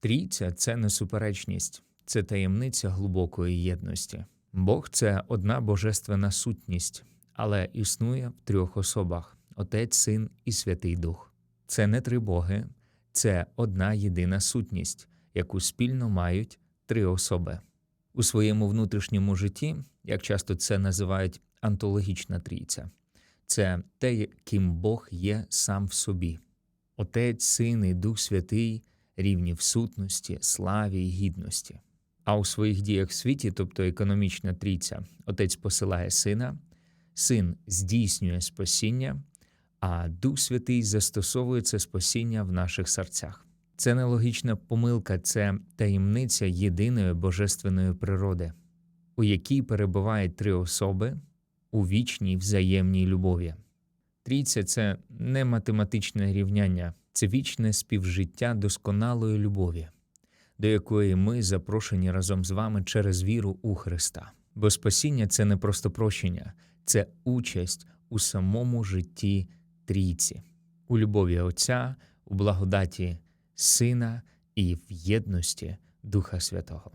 Трійця це не суперечність, це таємниця глибокої єдності. Бог це одна божественна сутність, але існує в трьох особах: Отець, Син і Святий Дух. Це не три боги, це одна єдина сутність, яку спільно мають три особи. У своєму внутрішньому житті, як часто це називають антологічна трійця, це те, ким Бог є сам в собі. Отець, Син і Дух Святий рівні в сутності, славі і гідності. А у своїх діях в світі, тобто економічна трійця, Отець посилає Сина, Син здійснює спасіння, а Дух Святий застосовує це спасіння в наших серцях. Це нелогічна помилка, це таємниця єдиної божественної природи, у якій перебувають три особи у вічній взаємній любові. Трійця це не математичне рівняння, це вічне співжиття досконалої любові, до якої ми запрошені разом з вами через віру у Христа. Бо спасіння це не просто прощення, це участь у самому житті трійці, у любові Отця, у благодаті Сина і в єдності Духа Святого.